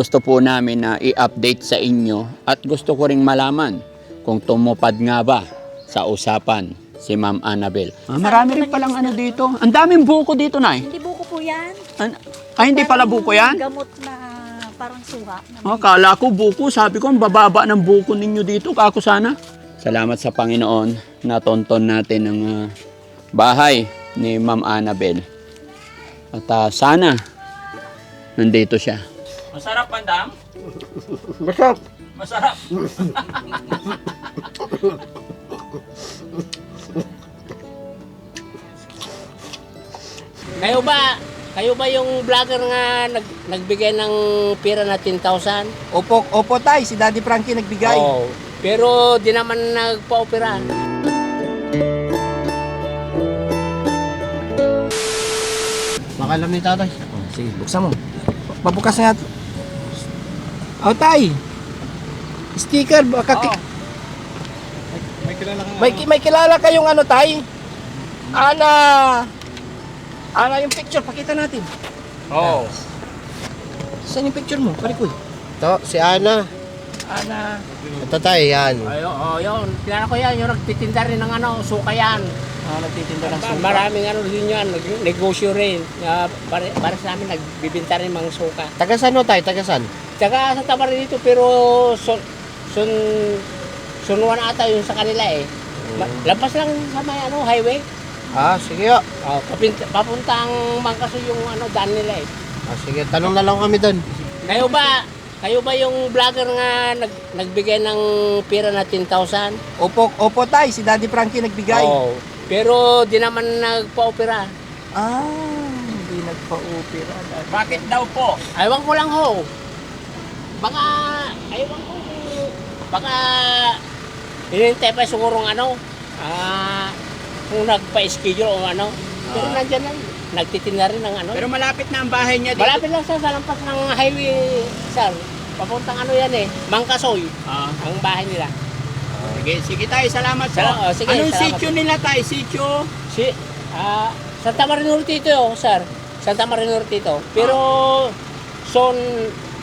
gusto po namin na i-update sa inyo at gusto ko ring malaman kung tumupad nga ba sa usapan si Ma'am Annabel. Ah, marami rin palang ano dito. Ang daming buko dito, Nay. Hindi buko po yan. An- Ay, hindi pala buko yan? Gamot na parang suha. Na Oh, kala ko buko. Sabi ko, ang bababa ng buko ninyo dito. Kako sana. Salamat sa Panginoon na tonton natin ang ah, bahay ni Ma'am Annabel. At ah, sana nandito siya. Masarap, Pandam? Masarap. Masarap. Kayo ba? Kayo ba yung vlogger nga nag, nagbigay ng pera na 10,000? Opo, opo tay, si Daddy Frankie nagbigay. Oo. Pero di naman nagpa-opera. Baka alam ni tatay. Oh, sige, buksan mo. Pabukas nga. Oh, tay. Sticker, baka... ki- May, ki- may kilala kayong ano, tay? Ana... Ana yung picture, pakita natin. Oo. Saan yung picture mo? Parikoy. Ito, si Ana. Ana... Ito tayo, yan. Ay, oo, yun. Kilala ko yan. Yung nagtitinda rin ng ano, suka yan. Ah, nagtitinda ng suka. Maraming ano din yan. nag- Negosyo rin. Uh, para, para sa amin, nagbibinta rin mga suka. Taga saan no tayo? Taga saan? Tsaka sa Tamar dito, pero sun, sun, sunuan ata yung sa kanila eh. Ma- Lampas lang sa may ano, highway. Ah, sige o. Oh, papinta, papuntang Mangkaso yung ano, daan nila eh. Ah, sige, tanong na lang kami doon. Kayo ba, kayo ba yung vlogger nga nag, nagbigay ng pera na 10,000? Opo, opo tay, si Daddy Frankie nagbigay. Oo. Pero di naman nagpa-opera. Ah, hindi nagpa-opera. Bakit daw po? Aywan ko lang ho. Baka, aywan ko baka, hinintay pa siguro ng ano, ah, kung nagpa-schedule o ano. Pero Ah. nandyan lang, nagtitinda rin ng ano. Pero malapit na ang bahay niya dito. Malapit lang sa salampas ng highway, sir. Papuntang ano yan eh, Mangkasoy, Ah, ang bahay nila. sige, sige tayo, salamat po. Sala- oh, sige, Anong salamat sityo nila tayo? Sityo? Si, ah, Santa Maria Norte ito, sir. Santa Maria Norte ito. Pero, son,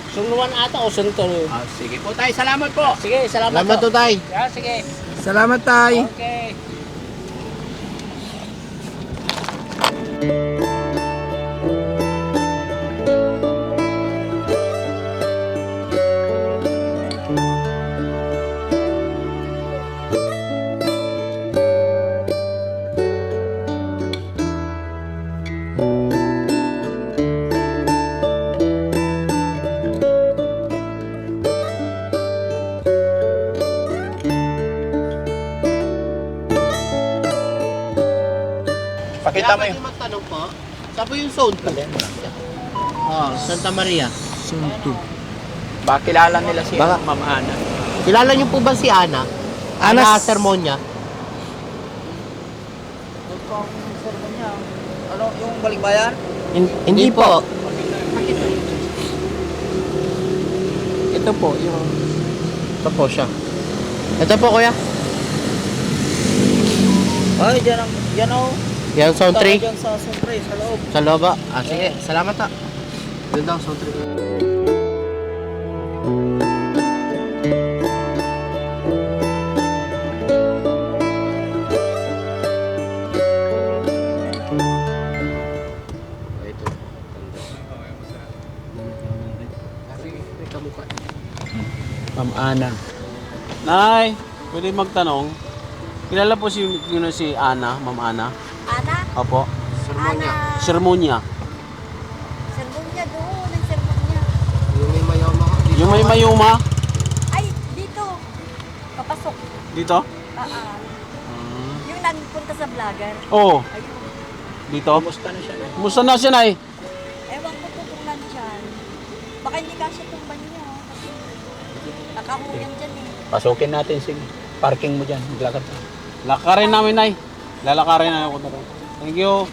sunuan ata o sunto. Ah, sige po tayo, salamat po. Sige, salamat, Salamat po. to tayo. Yeah, sige. Salamat tay. Okay. Po yung zone po? Oh, Santa Maria. Sunto. Baka kilala nila si Baka- Ma'am Ana. Kilala niyo po ba si Ana? Ana- Ana Sermonya? Ano, yung balikbayan? Hindi po. Ito po, yung... Ito po siya. Ito po kuya. Ay, dyan ang... Dyan o. Yan, 3. Dyan sa surprise, sa loob. Sa loob ah. Ah, sige. Salamat ah. Doon daw, zone 3. Ma'am Ana. Nay, pwede magtanong. Kilala po si, yun si Ana, Ma'am Ana? Opo. Sermonya. Sermonya. sermon niya doon, ang sermon niya. Yung may mayoma. Dito Yung may ako. mayuma Ay, dito. Papasok. dito? Ah, ah. Yung nagpunta sa vlogger. Oo, Ayun. dito. Kumusta na siya? Kumusta na siya, Nay? Ewan ko po kung nandyan. Baka hindi kasi tumban niya. oh, Kasi nakahuyan dyan eh. Pasukin natin, sige. Parking mo dyan, maglakad ka. Lakarin namin, Nay. Lalakarin na ako na rin. Thank you.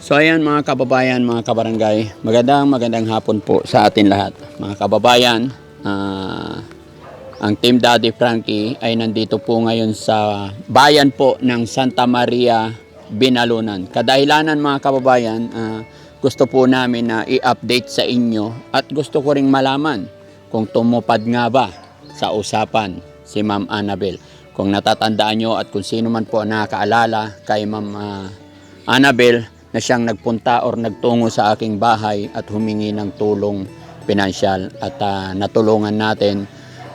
So ayan mga kababayan, mga kabarangay, magandang magandang hapon po sa atin lahat. Mga kababayan, ah, ang Team Daddy Frankie ay nandito po ngayon sa bayan po ng Santa Maria, Binalunan. Kadahilanan mga kababayan, ah, gusto po namin na i-update sa inyo at gusto ko ring malaman kung tumupad nga ba sa usapan si Ma'am Annabel. Kung natatandaan nyo at kung sino man po ang nakakaalala kay Ma'am ah, Annabel na siyang nagpunta or nagtungo sa aking bahay at humingi ng tulong pinansyal at ah, natulungan natin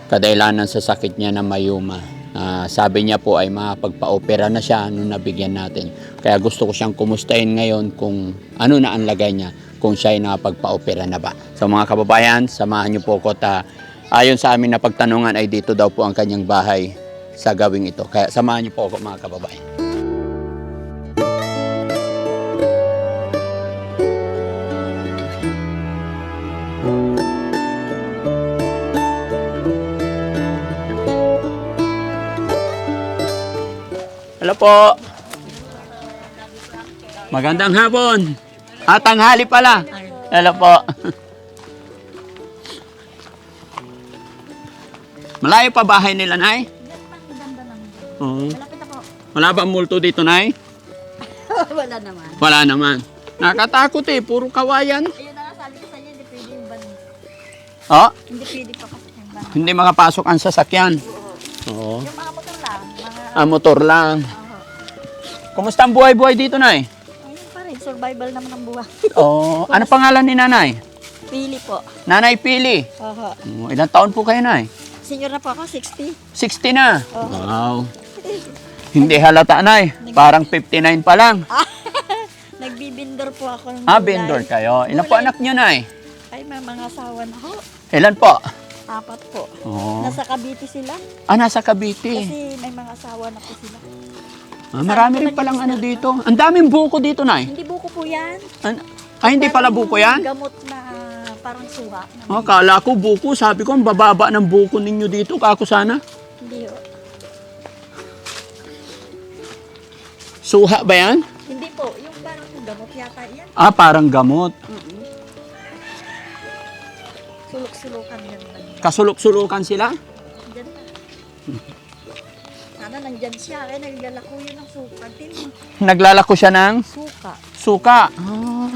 kadailanan sa sakit niya na mayuma. Ah, sabi niya po ay makapagpa-opera na siya nung nabigyan natin. Kaya gusto ko siyang kumustahin ngayon kung ano na ang lagay niya, kung siya ay nakapagpa-opera na ba. So mga kababayan, samahan niyo po ko ta ayon sa amin na pagtanungan ay dito daw po ang kanyang bahay sa gawing ito. Kaya samahan niyo po ako mga kababayan. Hello po. Magandang hapon. At tanghali pala. Hello po. Malayo pa bahay nila, Nay? Oo. Wala ba multo dito, Nay? Wala naman. Wala naman. Nakatakot eh, puro kawayan. Ayun na nga, sabi ko sa inyo, hindi pwede yung ban. Oh, Hindi pwede pa kasi yung ban. hindi makapasok ang sasakyan. Oo. Yung mga motor lang, mga... Ah, motor lang. Oo. Kumusta ang buhay-buhay dito, Nay? Ayun pa rin, survival naman ang buhay. Oo. Ano pangalan ni Nanay? Pili po. Nanay Pili. Oho. Oo, ilang taon po kayo, Nay? Senior na po ako, 60. 60 na. Oo. Wow. Hindi halata, Nay. Parang 59 pa lang. Nagbibindor po ako ng Ah, gulay. vendor kayo. Ilan po Gulay. anak nyo, Nay? Ay, may mga asawa na ho. Ilan po? Apat po. Oo. Nasa Cavite sila. Ah, nasa Cavite. Kasi may mga asawa na po sila. Ah, marami rin palang ano dito. Ang daming buko dito, Nay. Hindi buko po yan. An- ah, hindi pala buko yan? Gamot na parang suha. Ah, kala ko buko. Sabi ko, ang bababa ng buko ninyo dito. Kako sana. Hindi ho. Suha ba yan? Hindi po. Yung parang gamot yata yan. Ah, parang gamot. Sulok-sulukan yan. Kasulok-sulukan sila. Diyan na. Sana nandyan siya. Kaya naglalako yun ng suka. Tin, Naglalako siya ng suka. suka. Ah.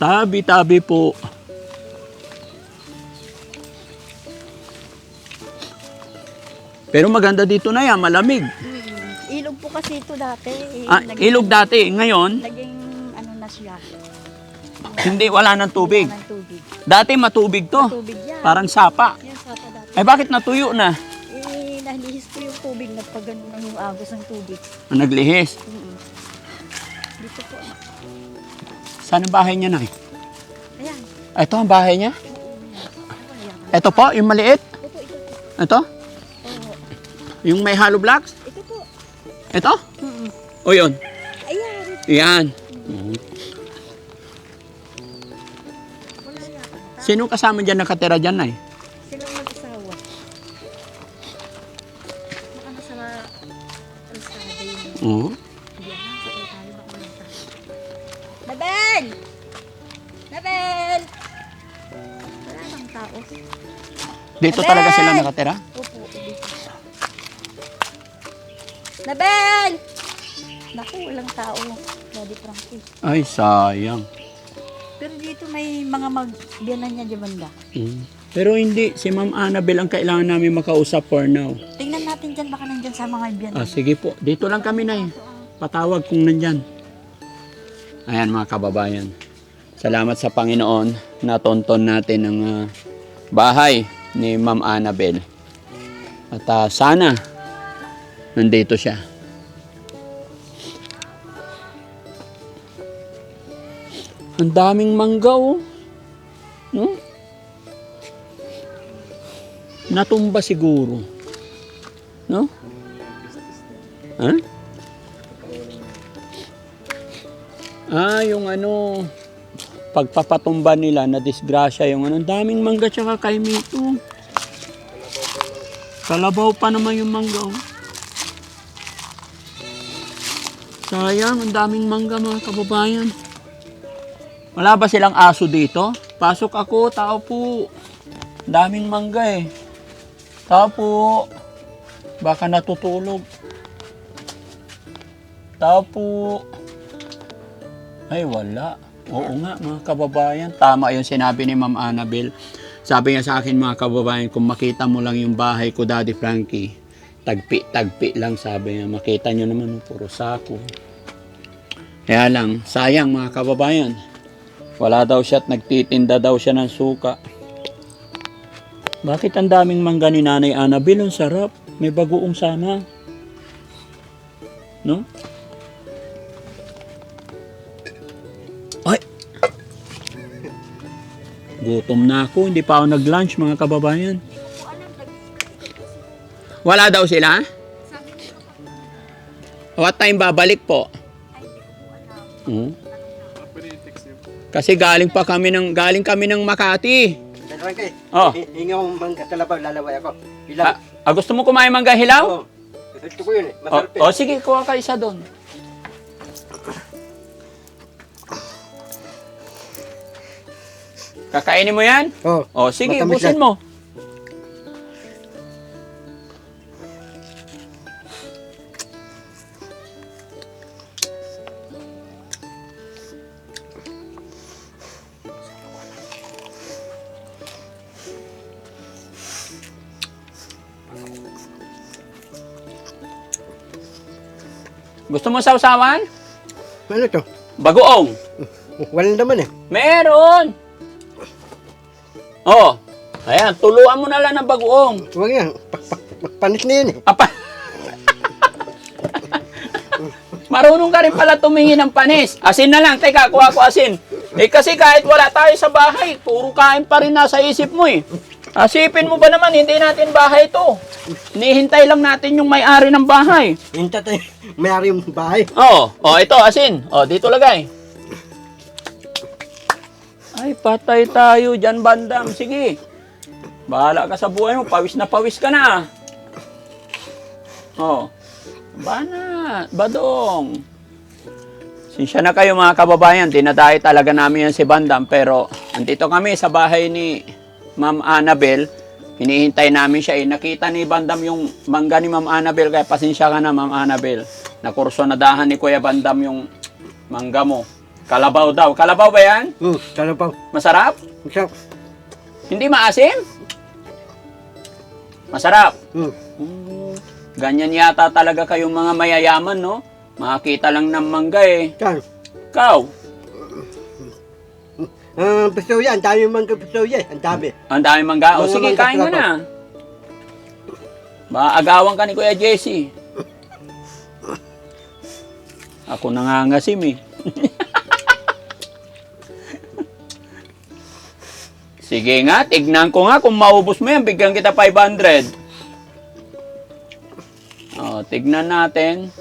Tabi-tabi po. Pero maganda dito na yan, malamig. Hmm. Ilog po kasi ito dati. eh. Ah, Naging- ilog dati. Ngayon, Naging ano na siya. hindi, wala ng tubig. Wala ng tubig. Dati matubig to. Tubig yan. Parang sapa. Yan Eh bakit natuyo na? Eh, nalihis ko yung tubig. Nagpagano na yung agos ng tubig. Naglihis. Mm-mm. Dito po. Saan ang bahay niya na? Ayan. Ito ang bahay niya? Ito po, yung maliit? Ito po, ito po. Ito? Oo. Yung may hollow blocks? Ito po. Ito? Mm-mm. O yun? Ayan. Yan. Yata. Sino kasama dyan nakatira dyan na Oo. Nabel! Nabel! Wala bang tao? Dito Abel! talaga sila nakatira? Opo, dito. Nabel! Naku, walang tao. Daddy Frankie. Ay, sayang. Pero dito may mga magbiyanan niya di banda. Mm. Pero hindi, si Ma'am Annabel ang kailangan namin makausap for now. Tingnan natin dyan, baka nandyan sa mga biyanan. Ah, sige po, dito lang kami na Patawag kung nandyan. Ayan mga kababayan. Salamat sa Panginoon na tonton natin ang ah, bahay ni Ma'am Annabel. At ah, sana nandito siya. Ang daming mangga oh. No? Natumba siguro. No? Ha? Ah, yung ano, pagpapatumba nila na disgrasya yung ano, daming mangga tsaka kay Mito. Kalabaw pa naman yung mangga. oh. Sayang, ang daming mangga mga kababayan. Wala ba silang aso dito? Pasok ako, tao po. Daming mangga eh. Tao po. Baka natutulog. Tao po. Ay, wala. Oo nga, mga kababayan. Tama yung sinabi ni Ma'am Annabel. Sabi niya sa akin, mga kababayan, kung makita mo lang yung bahay ko, Daddy Frankie, tagpi-tagpi lang, sabi niya. Makita nyo naman, puro sako. Kaya lang, sayang mga kababayan. Wala daw siya at nagtitinda daw siya ng suka. Bakit ang daming mangga ni Nanay Annabel? Ang sarap. May bagoong sama. No? Ay! Gutom na ako. Hindi pa ako nag-lunch mga kababayan. Wala daw sila? What time babalik po? Hmm? Kasi galing pa kami ng galing kami ng Makati. Dalawa kayo. Oh. Hingi akong mangga talabaw, lalaway ako. Ilang? ah, gusto mo kumain mangga hilaw? Oo. Gusto ko yun eh. Masarap eh. oh, sige, kuha ka isa doon. Kakainin mo yan? Oo. Oh, sige, Matamis ubusin yan. mo. Gusto mo sausawan? Ano to? Bagoong. Walang naman eh. Meron. Oh. Ayan, tuluan mo na lang ng bagoong. Huwag yan. Pa- pa- pa- Panis na yan eh. Apa. Marunong ka rin pala tumingin ng panis. Asin na lang. Teka, kuha ko asin. Eh kasi kahit wala tayo sa bahay, puro kain pa rin nasa isip mo eh. Asipin mo ba naman, hindi natin bahay to. Nihintay lang natin yung may-ari ng bahay. Hinta tayo. Mayari yung bahay. Oh, oh ito asin. Oh, dito lagay. Ay, patay tayo dyan, bandam. Sige. Bahala ka sa buhay mo. Pawis na pawis ka na. Oh. Bana, badong. Sinsya na kayo mga kababayan. Dinadayo talaga namin yan si Bandam. Pero, andito kami sa bahay ni Ma'am Annabel. Hinihintay namin siya. Eh, nakita ni Bandam yung mangga ni Ma'am Annabel. Kaya pasensya ka na, Ma'am Annabel. Nakurso na dahan ni Kuya Bandam yung mangga mo. Kalabaw daw. Kalabaw ba yan? Hmm, talabaw. Masarap? Masarap. Hindi maasim? Masarap. Hmm. Hmm, ganyan yata talaga kayong mga mayayaman, no? Makakita lang ng mangga eh. Saan? Ikaw, Ah, piso yan. Ang dami mangga piso yan. Ang dami. ang dami mangga. O Mga sige, mangga kain mo na. Maagawan ka ni Kuya Jesse. Ako nangangasim eh. Sige nga, tignan ko nga kung maubos mo yan, bigyan kita 500. O, tignan natin.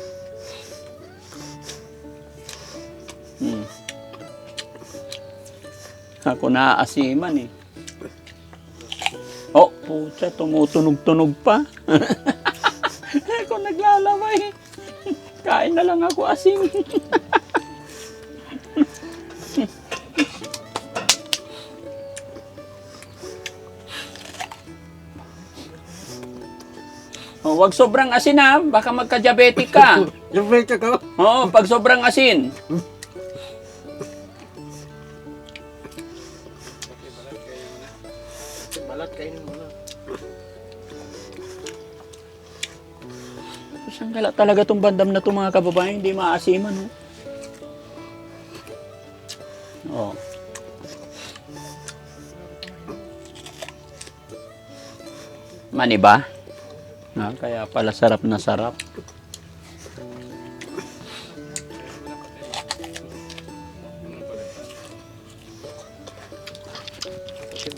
Ako naaasiman eh. Oh, pucha, tumutunog-tunog pa. ako naglalaway. Kain na lang ako asin. oh, wag sobrang asin ha, baka magka-diabetic ka. Yung plate ko. Oo, pag sobrang asin. Saan kala talaga tong bandam na to mga kababayan, hindi maasiman, no? Oh. Mani ba? Ah, kaya pala sarap na sarap.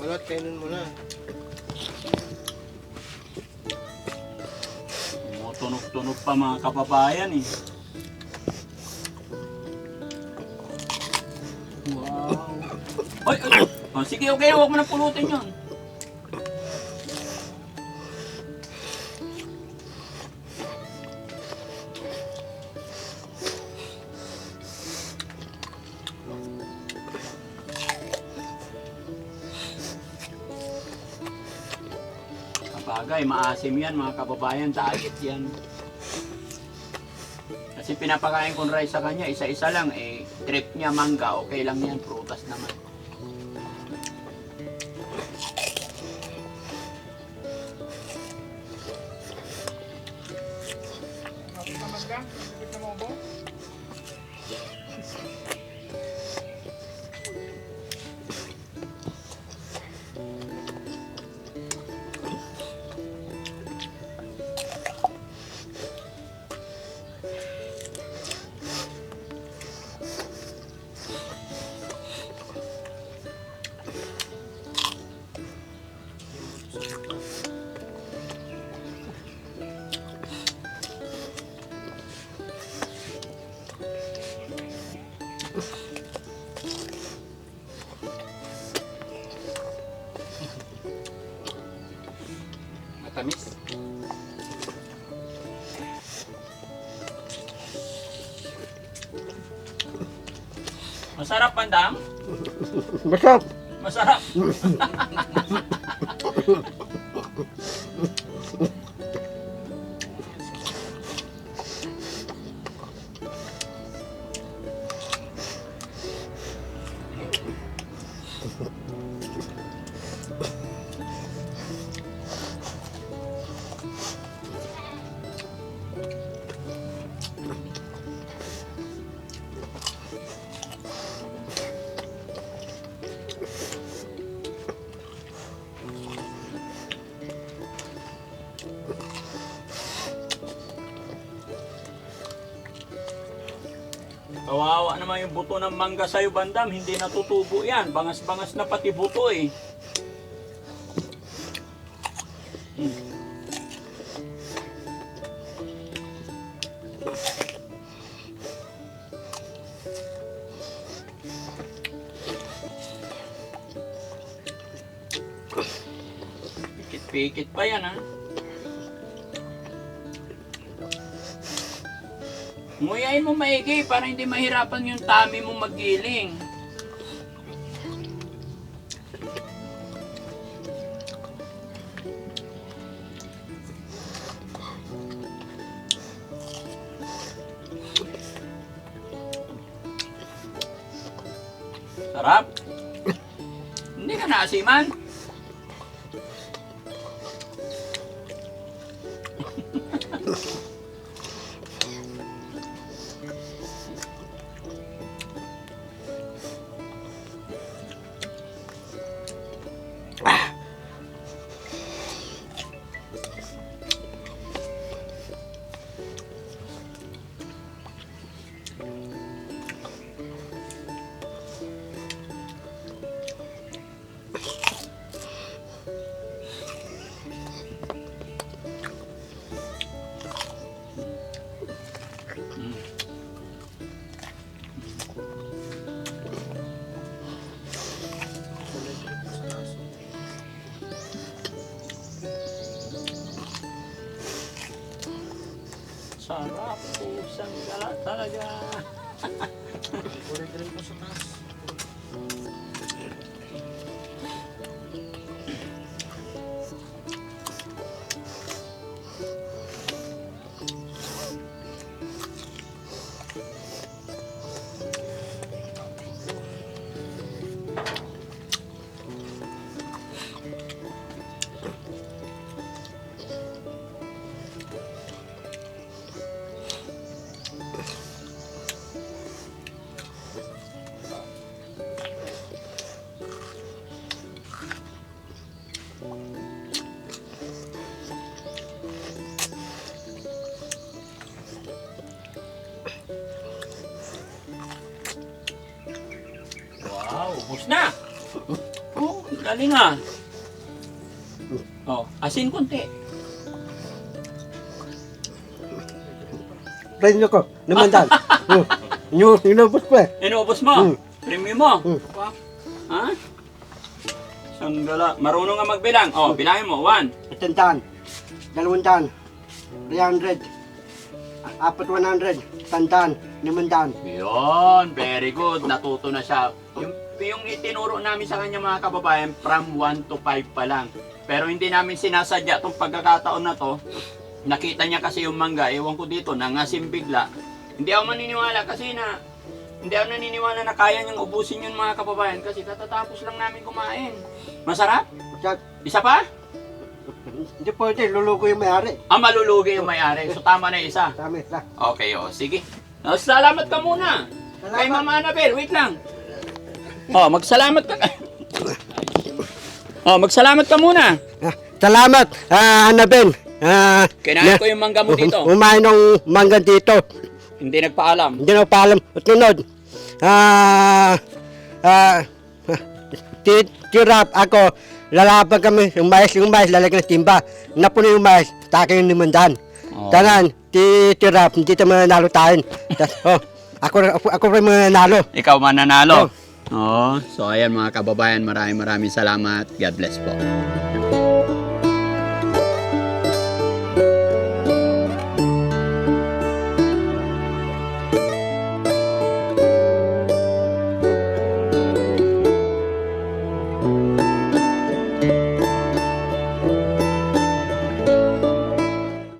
Balat kainin mo na. Pa mga kababayan eh. Wow. Ay, ay. Oh, sige, okay, huwag mo na pulutin yun. Kapagay, maasim yan mga kababayan, diet yan. Pinapakain ko ng rice sa kanya, isa-isa lang, eh, trip niya mangga, okay lang yan, prutas naman. Matamis. Masarap, bandam? Masarap. Masarap. naman yung buto ng mangga sa'yo, bandam. Hindi natutubo yan. Bangas-bangas na pati buto eh. Pikit-pikit pa yan ha. Nguyain mo maigi para hindi mahirapan yung tummy mo magiling. Sarap. Hindi ka naasiman. Pusang gala talaga. Wow, ubos na. Oh, galing ah. Oh, asin konti. Nyo ko. Namandan. Hmm. Inyo, inubos ko eh. Inuubos mo? Hmm. Premium mo? Hmm. Ha? Sanggala. Marunong nga magbilang. Oh, bilangin mo. One. Itantan. Dalawandaan. 300. Apat 100. Tantan. Namandan. Yun, very good. Natuto na siya. Yung, yung itinuro namin sa kanya mga kababayan, from 1 to 5 pa lang. Pero hindi namin sinasadya itong pagkakataon na to. Nakita niya kasi yung mangga, ewan ko dito, nangasim bigla. Hindi ako maniniwala kasi na Hindi ako naniniwala na kaya niyang ubusin yun mga kababayan kasi katatapos lang namin kumain. Masarap? Masarap. Isa pa? Hindi pwede, lulugo yung may-ari. Ah, malulugi yung may-ari. So tama na isa. Dami lang. Okay, oh, sige. Oh, salamat ka muna. Kay Mama Annabel, wait lang. Oh, magsalamat ka. oh, magsalamat ka muna. Ah, salamat, ah, Annabel. Ah, Kinain ko yung mangga mo dito. Umain ng mangga dito. Hindi nagpaalam. Hindi na paalam. At tunod. Ah, ah, ti- tirap ako. Lalaban kami. Yung mais, yung mais, lalagyan ng timba. Napuno yung mais. Takin yung limandaan. Oh. Tanan, ti tirap. Hindi tayo mananalo tayo. Tas, oh, ako, ako, ako rin mananalo. Ikaw mananalo. Oh, so ayan mga kababayan, maraming maraming salamat. God bless po.